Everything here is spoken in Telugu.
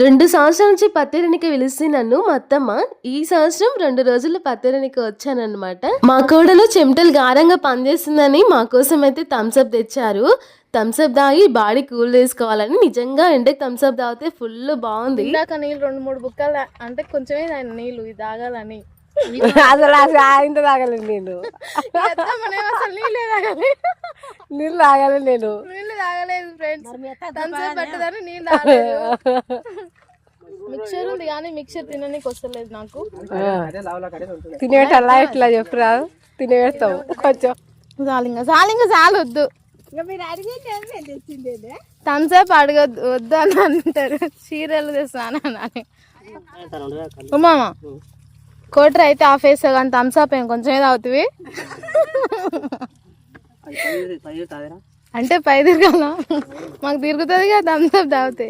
రెండు సంవత్సరాల నుంచి పత్తిరణికి పిలిచి నన్ను మా అత్తమ్మ ఈ సంవత్సరం రెండు రోజులు పత్తిరణికి వచ్చానన్నమాట. మా కోడలు చెమటలు గారంగా పనిచేస్తుందని మా కోసం అయితే థమ్స్అప్ తెచ్చారు. థమ్స్అప్ తాగి బాడీ కూల్ చేసుకోవాలని నిజంగా ఎండకి థమ్స్అప్ తాగితే ఫుల్ బాగుంది. ఇందాక నీళ్ళు రెండు మూడు బుక్కలు అంటే కొంచెమే నీళ్ళు ఇది తాగాలని. అసలు అసలు ఇంత తాగలేదు నేను. అసలు నీళ్ళే తాగలేదు. నేను. తాగలేదు ఫ్రెండ్స్ థమ్స్అప్ పట్టదని నీళ్ళు తాగలేదు. మిక్చర్ ఉంది కానీ మిక్చర్ తిననీకి వస్తలేదు నాకు. తినేటల్లా ఇట్లా చెప్పురా తినేస్తాం కొంచెం. చాలింగ చాలింగ చాలు వద్దు థమ్స్అప్ అడగద్దు వద్దు అని అంటారు. చీరలు తెస్తాను అని ఉమామ కోటర్ అయితే ఆఫ్ వేస్తా కానీ థమ్స్అప్ ఏం? కొంచెమే తాగుతుంది అంటే పై తిరగాల. మాకు తిరుగుతుంది కదా థమ్స్అప్ తాగితే.